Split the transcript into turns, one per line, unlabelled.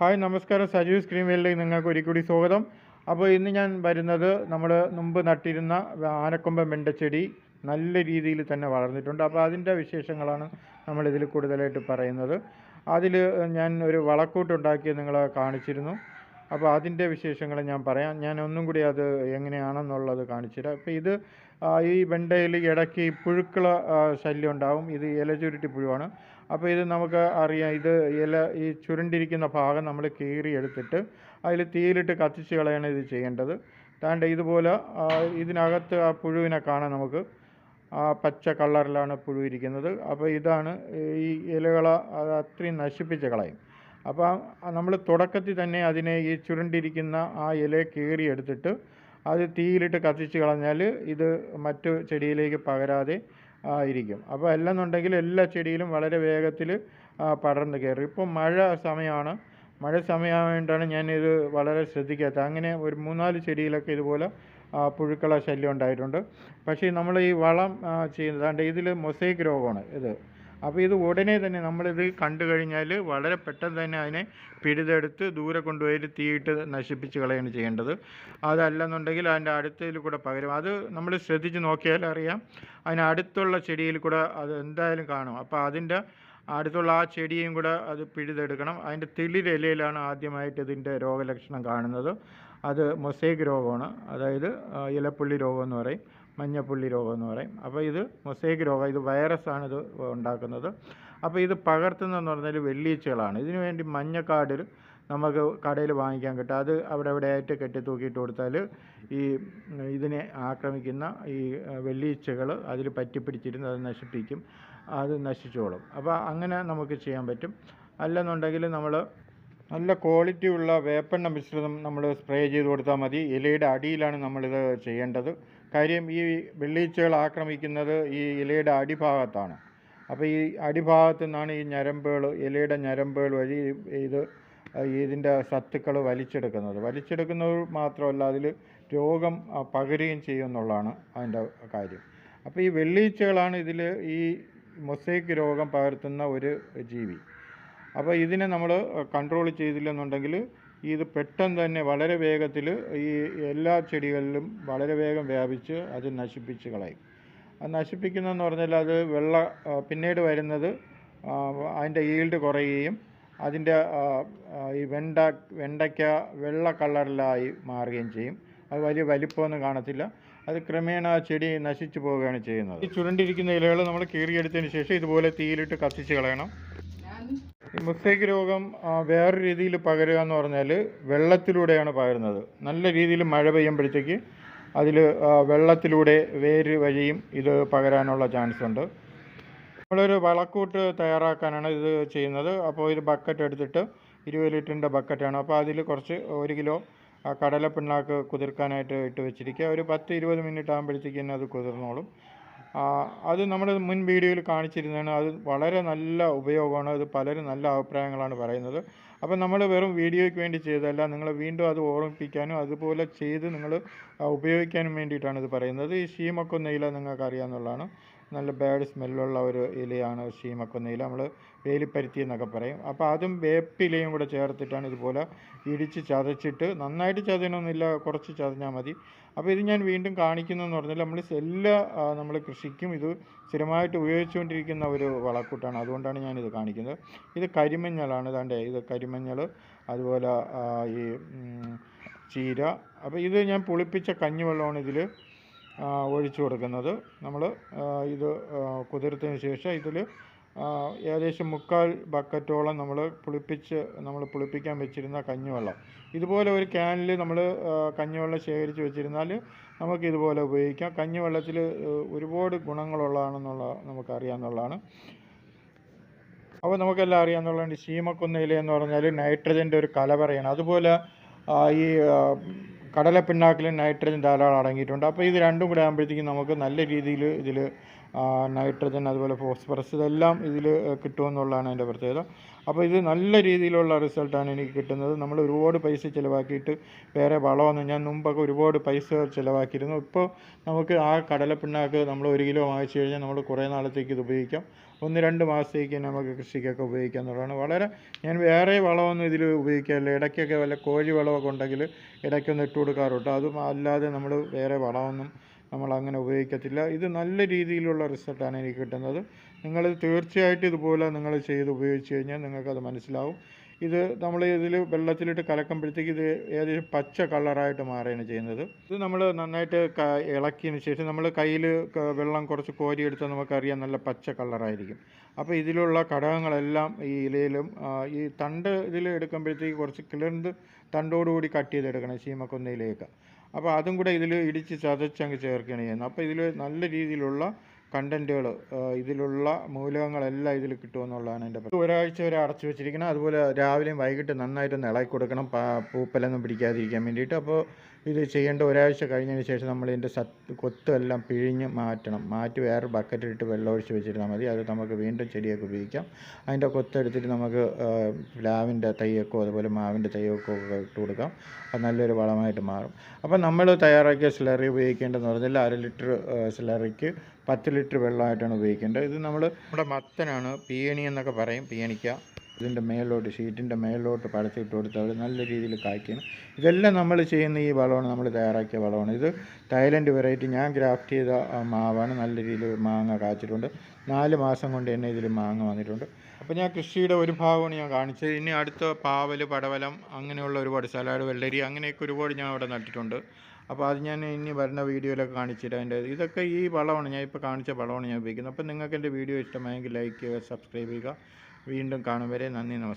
Hi നമസ്കാരം. Sajeev screen വേൾഡിലേക്ക് നിങ്ങൾക്ക് ഒരിക്കൽ കൂടി സ്വാഗതം. അപ്പോൾ ഇന്ന് ഞാൻ വരുന്നത് നമ്മൾ മുമ്പ് നട്ടിരുന്ന ആനക്കൊമ്പ മെണ്ടച്ചെടി നല്ല രീതിയിൽ തന്നെ വളർന്നിട്ടുണ്ട്. അപ്പോൾ അതിന്റെ വിശേഷങ്ങളാണ് നമ്മളിതിൽ കൂടുതലായിട്ട് പറയുന്നത്. അതിൽ ഞാൻ ഒരു വളക്കൂട്ട് ഉണ്ടാക്കി നിങ്ങളെ കാണിച്ചിരുന്നു. അപ്പോൾ അതിന്റെ വിശേഷങ്ങൾ ഞാൻ പറയാം. ഞാൻ ഒന്നും കൂടി അത് എങ്ങനെയാണെന്നുള്ളത് കാണിച്ചുതരാം. അപ്പോൾ ഇത് ഈ വെണ്ടയിൽ ഇടയ്ക്ക് ആ, ശല്യം ഉണ്ടാവും ഇത് ഇല ചുരുട്ടി പുഴുവാണ്. അപ്പോൾ ഇത് നമുക്ക് അറിയാം ഇത് ഇല ഈ ചുരുണ്ടിരിക്കുന്ന ഭാഗം നമ്മൾ കീറി എടുത്തിട്ട് അതിൽ തീയിലിട്ട് കത്തിച്ച് കളയാണ് ഇത് ചെയ്യേണ്ടത്. താണ്ട് ഇതുപോലെ ഇതിനകത്ത് ആ പുഴുവിനെ കാണാൻ നമുക്ക് പച്ച കളറിലാണ് പുഴു ഇരിക്കുന്നത്. അപ്പോൾ ഇതാണ് ഈ ഇലകളെ അത് അത്രയും നശിപ്പിച്ച് കളയും. അപ്പോൾ നമ്മൾ തുടക്കത്തിൽ തന്നെ അതിനെ ഈ ചുരുണ്ടിരിക്കുന്ന ആ ഇല കീറി എടുത്തിട്ട് അത് തീയിലിട്ട് കത്തിച്ച് കളഞ്ഞാൽ ഇത് മറ്റു ചെടിയിലേക്ക് പകരാതെ ഇരിക്കും അപ്പോൾ അല്ലെന്നുണ്ടെങ്കിൽ എല്ലാ ചെടിയിലും വളരെ വേഗത്തിൽ പടർന്ന് കയറും. ഇപ്പോൾ മഴ സമയമാണ് മഴ സമയമായതുകൊണ്ടാണ് ഞാനിത് വളരെ ശ്രദ്ധിക്കാത്തത് അങ്ങനെ ഒരു മൂന്നാൽ ചെടിയിലൊക്കെ ഇതുപോലെ പുഴുക്കള ശല്യം ഉണ്ടായിട്ടുണ്ട്. പക്ഷേ നമ്മൾ ഈ വളം ചെയ്യുന്നതാണ്ട് ഇതിൽ മൊസൈക്ക് രോഗമാണ് ഇത്. അപ്പോൾ ഇത് ഉടനെ തന്നെ നമ്മളിത് കണ്ടു കഴിഞ്ഞാൽ വളരെ പെട്ടെന്ന് തന്നെ അതിനെ പിഴുതെടുത്ത് ദൂരെ കൊണ്ടുപോയിട്ട് തീയിട്ട് നശിപ്പിച്ച് കളയാണ് ചെയ്യേണ്ടത്. അതല്ലെന്നുണ്ടെങ്കിൽ അതിന്റെ അടുത്തതിൽ കൂടെ പകരും അത് നമ്മൾ ശ്രദ്ധിച്ച് നോക്കിയാൽ അറിയാം. അതിനടുത്തുള്ള ചെടിയിൽ കൂടെ അത് എന്തായാലും കാണും. അപ്പോൾ അതിന്റെ അടുത്തുള്ള ആ ചെടിയും കൂടെ അത് പിഴുതെടുക്കണം. അതിന്റെ തെളിരിലയിലാണ് ആദ്യമായിട്ട് ഇതിന്റെ രോഗലക്ഷണം കാണുന്നത്. അത് മൊസൈക്ക് രോഗമാണ്. അതായത് ഇലപ്പുള്ളി രോഗം എന്ന് പറയും. മഞ്ഞപ്പുള്ളി രോഗം എന്ന് പറയും. അപ്പോൾ ഇത് മൊസൈക്ക് രോഗം ഇത് വൈറസാണ് ഇത് ഉണ്ടാക്കുന്നത്. അപ്പോൾ ഇത് പകർത്തുന്നതെന്ന് പറഞ്ഞാൽ വെള്ളീച്ചകളാണ്. ഇതിനു വേണ്ടി മഞ്ഞക്കാടിൽ നമുക്ക് കടയിൽ വാങ്ങിക്കാൻ കിട്ടും. അത് അവിടെ അവിടെ ആയിട്ട് കെട്ടി തൂക്കിയിട്ട് കൊടുത്താൽ ഈ ഇതിനെ ആക്രമിക്കുന്ന ഈ വെള്ളീച്ചകൾ അതിൽ പറ്റിപ്പിടിച്ചിരുന്ന് അത് നശിപ്പിക്കും. അത് നശിച്ചോളും. അപ്പോൾ അങ്ങനെ നമുക്ക് ചെയ്യാൻ പറ്റും. അല്ലെന്നുണ്ടെങ്കിൽ നമ്മൾ നല്ല ക്വാളിറ്റി ഉള്ള വേപ്പെണ്ണ മിശ്രിതം നമ്മൾ സ്പ്രേ ചെയ്ത് കൊടുത്താൽ മതി. ഇലയുടെ അടിയിലാണ് നമ്മളിത് ചെയ്യേണ്ടത്. കാര്യം ഈ വെള്ളീച്ചകൾ ആക്രമിക്കുന്നത് ഈ ഇലയുടെ അടിഭാഗത്താണ്. അപ്പോൾ ഈ അടിഭാഗത്തു നിന്നാണ് ഈ ഞരമ്പുകൾ ഇലയുടെ ഞരമ്പുകൾ വഴി ഇത് ഇതിന്റെ സത്തുക്കൾ വലിച്ചെടുക്കുന്നത്. വലിച്ചെടുക്കുന്നത് മാത്രമല്ല അതിൽ രോഗം പകരുകയും ചെയ്യുമെന്നുള്ളതാണ് അതിന്റെ കാര്യം. അപ്പോൾ ഈ വെള്ളീച്ചകളാണ് ഇതിൽ ഈ മൊസൈക്ക് രോഗം പകർത്തുന്ന ഒരു ജീവി. അപ്പോൾ ഇതിനെ നമ്മൾ കൺട്രോൾ ചെയ്തില്ലെന്നുണ്ടെങ്കിൽ ഇത് പെട്ടെന്ന് തന്നെ വളരെ വേഗത്തിൽ ഈ എല്ലാ ചെടികളിലും വളരെ വേഗം വ്യാപിച്ച് അത് നശിപ്പിച്ച് കളയും. അത് നശിപ്പിക്കുന്നതെന്ന് പറഞ്ഞാൽ അത് വെള്ള പിന്നീട് വരുന്നത് അതിന്റെ ഈൽഡ് കുറയുകയും അതിന്റെ ഈ വെണ്ട വെണ്ടയ്ക്ക വെള്ള കളറിലായി മാറുകയും ചെയ്യും. അത് വലിയ വലിപ്പമൊന്നും കാണത്തില്ല. അത് ക്രമേണ ആ ചെടി നശിച്ചു പോവുകയാണ് ചെയ്യുന്നത്. ഈ ചുരുണ്ടിരിക്കുന്ന ഇലകൾ നമ്മൾ കീറിയെടുത്തതിന് ശേഷം ഇതുപോലെ തീയിലിട്ട് കത്തിച്ച് കളയണം. ഈ മുസ്തേക്ക് രോഗം വേറെ രീതിയിൽ പകരുക എന്ന് പറഞ്ഞാൽ വെള്ളത്തിലൂടെയാണ് പകരുന്നത്. നല്ല രീതിയിൽ മഴ പെയ്യുമ്പോഴത്തേക്ക് അതിൽ വെള്ളത്തിലൂടെ വേര് വഴിയും ഇത് പകരാനുള്ള ചാൻസ് ഉണ്ട്. നമ്മളൊരു വളക്കൂട്ട് തയ്യാറാക്കാനാണ് ഇത് ചെയ്യുന്നത്. അപ്പോൾ ഒരു ബക്കറ്റ് എടുത്തിട്ട് ഇരുപത് ലിറ്ററിന്റെ ബക്കറ്റാണ്. അപ്പോൾ അതിൽ കുറച്ച് ഒരു കിലോ കടല കടലപ്പിണ്ണാക്ക് കുതിർക്കാനായിട്ട് ഇട്ട് വെച്ചിരിക്കുക. ഒരു പത്ത് ഇരുപത് മിനിറ്റ് ആകുമ്പോഴത്തേക്ക് അത് കുതിർന്നോളും. അത് നമ്മൾ മുൻ വീഡിയോയിൽ കാണിച്ചിരുന്നതാണ്. അത് വളരെ നല്ല ഉപയോഗമാണ്. അത് പലരും നല്ല അഭിപ്രായങ്ങളാണ് പറയുന്നത്. അപ്പം നമ്മൾ വെറും വീഡിയോയ്ക്ക് വേണ്ടി ചെയ്തതല്ല. നിങ്ങൾ വീണ്ടും അത് ഓർമ്മിപ്പിക്കാനും അതുപോലെ ചെയ്ത് നിങ്ങൾ ഉപയോഗിക്കാനും വേണ്ടിയിട്ടാണ് ഇത് പറയുന്നത്. ഈ ശീമക്കൊന്ന ഇല നിങ്ങൾക്ക് നല്ല ബാഡ് സ്മെല്ലുള്ള ഒരു ഇലയാണ് ഷീമക്കൊന്ന ഇല നമ്മൾ വേലിപ്പരുത്തി എന്നൊക്കെ പറയും. അപ്പോൾ അതും വേപ്പിലയും കൂടെ ചേർത്തിട്ടാണ് ഇതുപോലെ ഇടിച്ച് ചതച്ചിട്ട് നന്നായിട്ട് ചതയണമെന്നില്ല കുറച്ച് ചതഞ്ഞാൽ മതി. അപ്പോൾ ഇത് ഞാൻ വീണ്ടും കാണിക്കുന്നതെന്ന് പറഞ്ഞാൽ നമ്മൾ എല്ലാ നമ്മൾ കൃഷിക്കും ഇത് സ്ഥിരമായിട്ട് ഉപയോഗിച്ചുകൊണ്ടിരിക്കുന്ന ഒരു വളക്കൂട്ടാണ്. അതുകൊണ്ടാണ് ഞാനിത് കാണിക്കുന്നത്. ഇത് കരിമഞ്ഞളാണ്. ഇതാണ്ട് ഇത് കരിമഞ്ഞൾ അതുപോലെ ഈ ചീര. അപ്പോൾ ഇത് ഞാൻ പുളിപ്പിച്ച കഞ്ഞിവെള്ളമാണ് ഇതിൽ ഒഴിച്ചു കൊടുക്കുന്നത്. നമ്മൾ ഇത് കുതിർത്തതിന് ശേഷം ഇതിൽ ഏകദേശം മുക്കാൽ ബക്കറ്റോളം നമ്മൾ പുളിപ്പിച്ച് നമ്മൾ പുളിപ്പിക്കാൻ വെച്ചിരുന്ന കഞ്ഞിവെള്ളം. ഇതുപോലെ ഒരു ക്യാനിൽ നമ്മൾ കഞ്ഞിവെള്ളം ശേഖരിച്ച് വെച്ചിരുന്നാൽ നമുക്ക് ഇതുപോലെ ഉപയോഗിക്കാം. കഞ്ഞിവെള്ളത്തിൽ ഒരുപാട് ഗുണങ്ങളുള്ളതാണെന്നുള്ള നമുക്കറിയാമെന്നുള്ളതാണ് അപ്പോൾ നമുക്കെല്ലാം അറിയാമെന്നുള്ളതാണ് ശീമക്കൊന്ന ഇല എന്ന് പറഞ്ഞാൽ നൈട്രജന്റെ ഒരു കലവറയാണ്. അതുപോലെ ഈ ആ, കടലപ്പിണ്ണാക്കിൽ നൈട്രജൻ ധാരാളം അടങ്ങിയിട്ടുണ്ട്. അപ്പോൾ ഇത് രണ്ടും കൂടെ ആകുമ്പോഴത്തേക്കും നമുക്ക് നല്ല രീതിയിൽ ഇതിൽ നൈട്രജൻ അതുപോലെ ഫോസ്ഫറസ് ഇതെല്ലാം ഇതിൽ കിട്ടുമെന്നുള്ളതാണ് അതിന്റെ പ്രത്യേകത. അപ്പോൾ ഇത് നല്ല രീതിയിലുള്ള റിസൾട്ടാണ് എനിക്ക് കിട്ടുന്നത്. നമ്മൾ ഒരുപാട് പൈസ ചിലവാക്കിയിട്ട് വേറെ വളമൊന്നും ഞാൻ മുമ്പൊക്കെ ഒരുപാട് പൈസ ചിലവാക്കിയിരുന്നു. ഇപ്പോൾ നമുക്ക് ആ കടലപ്പിണ്ണാക്ക് നമ്മൾ ഒരു കിലോ വാങ്ങിച്ചു കഴിഞ്ഞാൽ നമ്മൾ കുറേ നാളത്തേക്ക് ഇത് ഉപയോഗിക്കാം. ഒന്ന് രണ്ട് മാസത്തേക്ക് നമുക്ക് കൃഷിക്കൊക്കെ ഉപയോഗിക്കാം എന്നുള്ളതാണ്. വളരെ ഞാൻ വേറെ വളമൊന്നും ഇതിൽ ഉപയോഗിക്കാറില്ല. ഇടയ്ക്കൊക്കെ വല്ല കോഴി വളമൊക്കെ ഉണ്ടെങ്കിൽ ഇടയ്ക്കൊന്ന് ഇട്ട് കൊടുക്കാറുണ്ട്. അതും അല്ലാതെ നമ്മൾ വേറെ വളമൊന്നും നമ്മൾ അങ്ങനെ ഉപയോഗിക്കത്തില്ല. ഇത് നല്ല രീതിയിലുള്ള റിസൾട്ടാണ് എനിക്ക് കിട്ടുന്നത്. നിങ്ങൾ തീർച്ചയായിട്ടും ഇതുപോലെ നിങ്ങൾ ചെയ്ത് ഉപയോഗിച്ച് കഴിഞ്ഞാൽ നിങ്ങൾക്കത് മനസ്സിലാവും. ഇത് നമ്മൾ ഇതിൽ വെള്ളത്തിലിട്ട് കലക്കുമ്പോഴത്തേക്ക് ഇത് ഏകദേശം പച്ച കളറായിട്ട് മാറുകയാണ് ചെയ്യുന്നത്. ഇത് നമ്മൾ നന്നായിട്ട് ഇളക്കിയതിന് ശേഷം നമ്മൾ കയ്യിൽ വെള്ളം കുറച്ച് കോരിയെടുത്താൽ നമുക്കറിയാം നല്ല പച്ച കളറായിരിക്കും. അപ്പോൾ ഇതിലുള്ള ഘടകങ്ങളെല്ലാം ഈ ഇലയിലും ഈ തണ്ട് ഇതിൽ എടുക്കുമ്പോഴത്തേക്ക് കുറച്ച് കിളിർന്ന് തണ്ടോടുകൂടി കട്ട് ചെയ്തെടുക്കണം ചീമക്കൊന്നയിലേക്ക് അപ്പോൾ അതും കൂടെ ഇതിൽ ഇടിച്ച് ചതച്ചങ്ങ് ചേർക്കുകയാണ് ചെയ്യുന്നത്. അപ്പോൾ ഇതിൽ നല്ല രീതിയിലുള്ള കണ്ടന്റുകൾ ഇതിലുള്ള മൂലകങ്ങളെല്ലാം ഇതിൽ കിട്ടുമെന്നുള്ളതാണ് എന്റെ. ഒരാഴ്ച വരെ അടച്ചു വെച്ചിരിക്കണം. അതുപോലെ രാവിലെയും വൈകിട്ട് നന്നായിട്ടൊന്ന് ഇളക്കി കൊടുക്കണം. പൂപ്പലൊന്നും പിടിക്കാതിരിക്കാൻ വേണ്ടിയിട്ട്. അപ്പോൾ ഇത് ചെയ്യേണ്ട ഒരാഴ്ച കഴിഞ്ഞതിന് ശേഷം നമ്മൾ ഇതിന്റെ കൊത്തെല്ലാം പിഴിഞ്ഞ് മാറ്റണം. മാറ്റി വേറെ ബക്കറ്റിലിട്ട് വെള്ളം ഒഴിച്ച് വെച്ചിരുന്നാൽ മതി. അത് നമുക്ക് വീണ്ടും ചെടിയൊക്കെ ഉപയോഗിക്കാം. അതിന്റെ കൊത്തെടുത്തിട്ട് നമുക്ക് പ്ലാവിന്റെ തൈയൊക്കെ അതുപോലെ മാവിന്റെ തൈയൊക്കെ ഇട്ട് കൊടുക്കാം. അത് നല്ലൊരു വളമായിട്ട് മാറും. അപ്പം നമ്മൾ തയ്യാറാക്കിയ സ്ലറി ഉപയോഗിക്കേണ്ടതെന്ന് പറഞ്ഞാൽ അര ലിറ്റർ സ്ലറിക്ക് പത്ത് ലിറ്റർ വെള്ളമായിട്ടാണ് ഉപയോഗിക്കേണ്ടത്. ഇത് നമ്മൾ നമ്മുടെ മത്തനാണ് പീയണി എന്നൊക്കെ പറയും പീയണിക്ക. ഇതിന്റെ മേലോട്ട് ഷീറ്റിന്റെ മേലോട്ട് പടച്ചിട്ട് കൊടുത്താൽ നല്ല രീതിയിൽ കായ്ക്കണം ഇതെല്ലാം നമ്മൾ ചെയ്യുന്ന ഈ വളമാണ് നമ്മൾ തയ്യാറാക്കിയ വളമാണ്. ഇത് തൈലൻഡ് വെറൈറ്റി ഞാൻ ഗ്രാഫ്റ്റ് ചെയ്ത മാവാണ്. നല്ല രീതിയിൽ മാങ്ങ കാച്ചിട്ടുണ്ട്. നാല് മാസം കൊണ്ട് തന്നെ ഇതിൽ മാങ്ങ വന്നിട്ടുണ്ട്. അപ്പോൾ ഞാൻ കൃഷിയുടെ ഒരു ഭാഗമാണ് ഞാൻ കാണിച്ചത്. ഇനി അടുത്ത പാവൽ പടവലം അങ്ങനെയുള്ള ഒരുപാട് സലാഡ് വെള്ളരി അങ്ങനെയൊക്കെ ഒരുപാട് ഞാൻ അവിടെ നട്ടിട്ടുണ്ട്. അപ്പോൾ അത് ഞാൻ ഇനി വരുന്ന വീഡിയോയിലൊക്കെ കാണിച്ചിട്ട് അതിന്റെ ഇതൊക്കെ ഈ വളമാണ്. ഞാൻ ഇപ്പോൾ കാണിച്ച വളമാണ് ഞാൻ ഉപയോഗിക്കുന്നത്. അപ്പോൾ നിങ്ങൾക്ക് എന്റെ വീഡിയോ ഇഷ്ടമായെങ്കിൽ ലൈക്ക് ചെയ്യുക സബ്സ്ക്രൈബ് ചെയ്യുക. വീണ്ടും കാണും വരെ നന്ദി നമസ്കാരം.